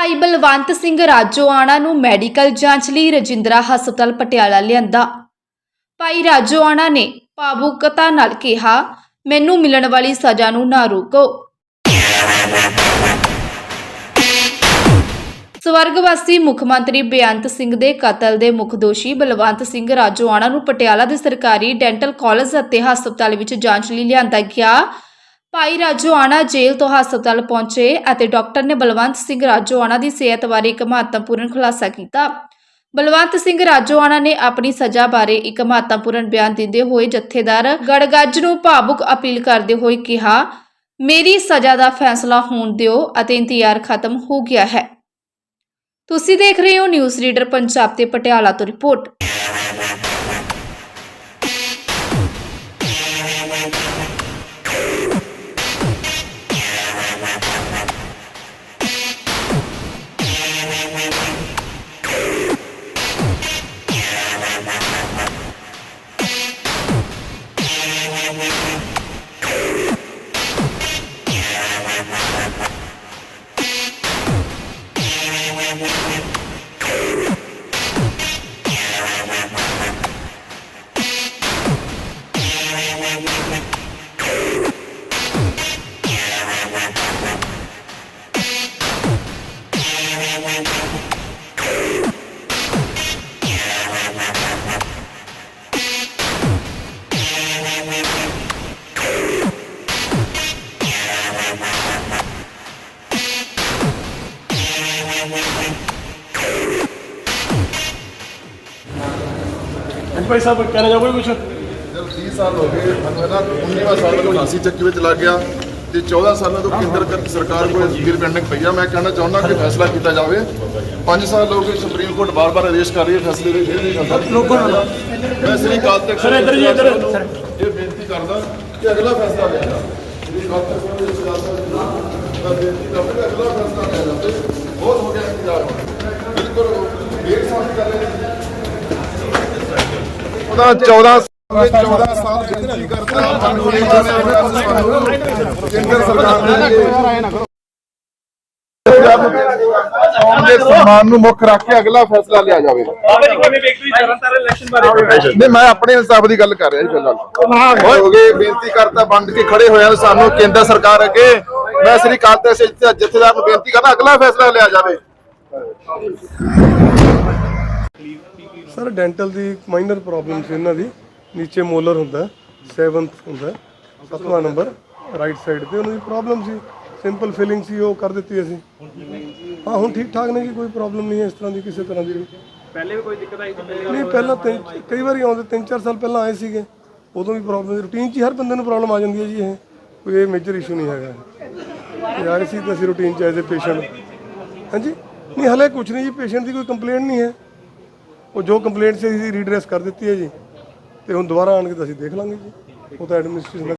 ਭਾਈ ਬਲਵੰਤ ਸਿੰਘ ਰਾਜੋਆਣਾ ਨੂੰ ਮੈਡੀਕਲ ਜਾਂਚ ਲਈ ਰਜਿੰਦਰਾ ਹਸਪਤਾਲ ਪਟਿਆਲਾ ਲਿਆਂਦਾ। ਭਾਈ ਰਾਜੋਆਣਾ ਨੇ ਭਾਵੁਕਤਾ ਨਾਲ ਕਿਹਾ, ਮੈਨੂੰ ਮਿਲਣ ਵਾਲੀ ਸਜ਼ਾ ਨੂੰ ਨਾ ਰੋਕੋ। ਸਵਰਗਵਾਸੀ ਮੁੱਖ ਮੰਤਰੀ ਬੇਅੰਤ ਸਿੰਘ ਦੇ ਕਤਲ ਦੇ ਮੁੱਖ ਦੋਸ਼ੀ ਬਲਵੰਤ ਸਿੰਘ ਰਾਜੋਆਣਾ ਨੂੰ ਪਟਿਆਲਾ ਦੇ ਸਰਕਾਰੀ ਡੈਂਟਲ ਕਾਲਜ ਅਤੇ ਹਸਪਤਾਲ ਵਿੱਚ ਜਾਂਚ ਲਈ ਲਿਆਂਦਾ ਗਿਆ। ਭਾਈ ਰਾਜੋਆਣਾ ਜੇਲ੍ਹ ਤੋਂ ਹਸਪਤਾਲ ਪਹੁੰਚੇ ਅਤੇ ਡਾਕਟਰ ਨੇ ਬਲਵੰਤ ਸਿੰਘ ਰਾਜੋਆਣਾ ਦੀ ਸਿਹਤ ਬਾਰੇ ਇੱਕ ਮਹੱਤਵਪੂਰਨ ਖੁਲਾਸਾ ਕੀਤਾ। ਬਲਵੰਤ ਸਿੰਘ ਰਾਜੋਆਣਾ ਨੇ ਆਪਣੀ ਸਜ਼ਾ ਬਾਰੇ ਇੱਕ ਮਹੱਤਵਪੂਰਨ ਬਿਆਨ ਦਿੰਦੇ ਹੋਏ ਜਥੇਦਾਰ ਗੜਗੱਜ ਨੂੰ ਭਾਵੁਕ ਅਪੀਲ ਕਰਦੇ ਹੋਏ ਕਿਹਾ, ਮੇਰੀ ਸਜ਼ਾ ਦਾ ਫੈਸਲਾ ਹੋਣ ਦਿਓ ਅਤੇ ਇੰਤਜ਼ਾਰ ਖਤਮ ਹੋ ਗਿਆ ਹੈ। ਤੁਸੀਂ ਦੇਖ ਰਹੇ ਹੋ ਨਿਊਜ਼ ਰੀਡਰ ਪੰਜਾਬ ਤੇ ਪਟਿਆਲਾ ਤੋਂ ਰਿਪੋਰਟ। ਹਾਂਜੀ ਭਾਈ ਸਾਹਿਬ ਕਹਿਣਾ ਚਾਹੋਗੇ ਕੁਝ ਜਦ 30 ਸਾਲ ਹੋ ਗਏ ਮੈਨੂੰ ਇਹਦਾ 19ਵਾਂ ਸਾਲ ਮੈਨੂੰ ਫਾਂਸੀ ਚੱਕੀ ਵਿੱਚ ਲੱਗ ਗਿਆ ਤੇ 14 ਸਾਲਾਂ ਤੋਂ ਕੇਂਦਰ ਕ- ਸਰਕਾਰ ਕੋਲ ਜੀਰ ਪੈਂਡਿੰਗ ਪਈ ਆ। ਮੈਂ ਕਹਿਣਾ ਚਾਹੁੰਦਾ ਕਿ ਫੈਸਲਾ ਕੀਤਾ ਜਾਵੇ। 5 ਸਾਲ ਹੋ ਗਏ ਸੁਪਰੀਮ ਕੋਰਟ ਬਾਰ-ਬਾਰ ਆਦੇਸ਼ ਕਰ ਰਹੀ ਹੈ ਫੈਸਲੇ ਦੇ ਫਿਰ ਨਹੀਂ ਕਰਦਾ ਲੋਕਾਂ ਮੈਂ ਸ੍ਰੀ ਅਕਾਲ ਤਖਤ ਸਰ, ਇੱਧਰ ਜੀ, ਇੱਧਰ। ਇਹ ਬੇਨਤੀ ਕਰਦਾ ਕਿ ਅਗਲਾ ਫੈਸਲਾ ਲਿਆ ਜਾਵੇ। ਸ੍ਰੀ ਅਕਾਲ ਤਖਤ ਸਾਹਿਬ ਦੇ ਸਿਆਸਤ ਦਾ ਬੇਨਤੀ ਕਰਦਾ ਕਿ ਅਗਲਾ ਫੈਸਲਾ ਲਿਆ ਜਾਵੇ। ਬਹੁਤ ਹੋ ਗਿਆ ਇੰਤਜ਼ਾਰ। ਹੁਣ ਬਿਲਕੁਲ ਡੇਢ ਸਾਲ ਕਰ ਰਹੇ ਨੇ। ਉਹਦਾ 14 14 ਸਾਲ ਬੇਨਤੀ ਕਰਦਾ ਸਾਨੂੰ ਕੇਂਦਰ ਸਰਕਾਰ ਨੇ ਕੌਮ ਦੇ ਸਨਮਾਨ ਨੂੰ ਮੁੱਖ ਰੱਖ ਕੇ ਅਗਲਾ ਫੈਸਲਾ ਲਿਆ ਜਾਵੇ ਬਾਬਾ ਜੀ ਕੋਈ ਵਿਅਕਤੀ ਤਰਨਤਾਰਨ ਇਲੈਕਸ਼ਨ ਬਾਰੇ ਨਹੀਂ ਮੈਂ ਆਪਣੇ ਹਿਸਾਬ ਦੀ ਗੱਲ ਕਰ ਰਿਹਾ ਜੀ ਫਿਲਹਾਲ। ਹੋ ਗਏ ਬੇਨਤੀ ਕਰਤਾ ਬੰਦ ਕੇ ਖੜੇ ਹੋਏ ਹਨ ਸਾਨੂੰ ਕੇਂਦਰ ਸਰਕਾਰ ਅੱਗੇ। ਮੈਂ ਸ੍ਰੀ ਜਥੇਦਾਰ ਨੂੰ ਬੇਨਤੀ ਕਰਦਾ ਅਗਲਾ ਫੈਸਲਾ ਲਿਆ ਜਾਵੇ। ਸਰ ਡੈਂਟਲ ਦੀ ਮਾਈਨਰ ਪ੍ਰੋਬਲਮ ਸੀ ਇਹਨਾਂ ਦੀ। ਨੀਚੇ ਮੋਲਰ ਹੁੰਦਾ 7th ਹੁੰਦਾ ਸੱਤਵਾਂ ਨੰਬਰ ਰਾਈਟ ਸਾਈਡ ਤੇ ਉਹਨਾਂ ਦੀ ਪ੍ਰੋਬਲਮ ਸੀ ਸਿੰਪਲ ਫਿਲਿੰਗ ਸੀ ਉਹ ਕਰ ਦਿੱਤੀ ਅਸੀਂ। ਹਾਂ ਹੁਣ ਠੀਕ ਠਾਕ ਨੇ ਜੀ ਕੋਈ ਪ੍ਰੋਬਲਮ ਨਹੀਂ ਹੈ ਇਸ ਤਰ੍ਹਾਂ ਦੀ ਕਿਸੇ ਤਰ੍ਹਾਂ ਦੀ ਪਹਿਲੇ ਵੀ ਕੋਈ ਦਿੱਕਤ ਆਈ ਨਹੀਂ ਪਹਿਲਾਂ ਤਿੰਨ ਕਈ ਵਾਰੀ ਆਉਂਦੇ ਤਿੰਨ ਚਾਰ ਸਾਲ ਪਹਿਲਾਂ ਆਏ ਸੀਗੇ ਉਦੋਂ ਵੀ ਪ੍ਰੋਬਲਮ ਰੂਟੀਨ 'ਚ ਹੀ ਹਰ ਬੰਦੇ ਨੂੰ ਪ੍ਰੋਬਲਮ ਆ ਜਾਂਦੀ ਹੈ ਜੀ ਇਹ। ਕੋਈ ਇਹ ਮੇਜਰ ਇਸ਼ੂ ਨਹੀਂ ਹੈਗਾ। ਯਾਰ ਸੀ ਤਾਂ ਅਸੀਂ ਰੂਟੀਨ 'ਚ ਐਜ਼ ਅ ਪੇਸ਼ੈਂਟ ਹਾਂਜੀ? ਨਹੀਂ ਹਲੇ ਕੁਝ ਨਹੀਂ ਜੀ ਪੇਸ਼ੈਂਟ ਦੀ ਕੋਈ ਕੰਪਲੇਂਟ ਨਹੀਂ ਹੈ। ਉਹ ਜੋ ਕੰਪਲੇਂਟ ਸੀ ਅਸੀਂ ਰੀਡਰੈਸ ਕਰ ਦਿੱਤੀ ਹੈ ਜੀ। ਤੇ ਹੁਣ ਦੁਬਾਰਾ ਆਣ ਕੇ ਤਾਂ ਅਸੀਂ ਦੇਖ ਲਾਂਗੇ ਜੀ। ਉਹ ਤਾਂ ਐਡਮਿਨਿਸਟ੍ਰੇਸ਼ਨ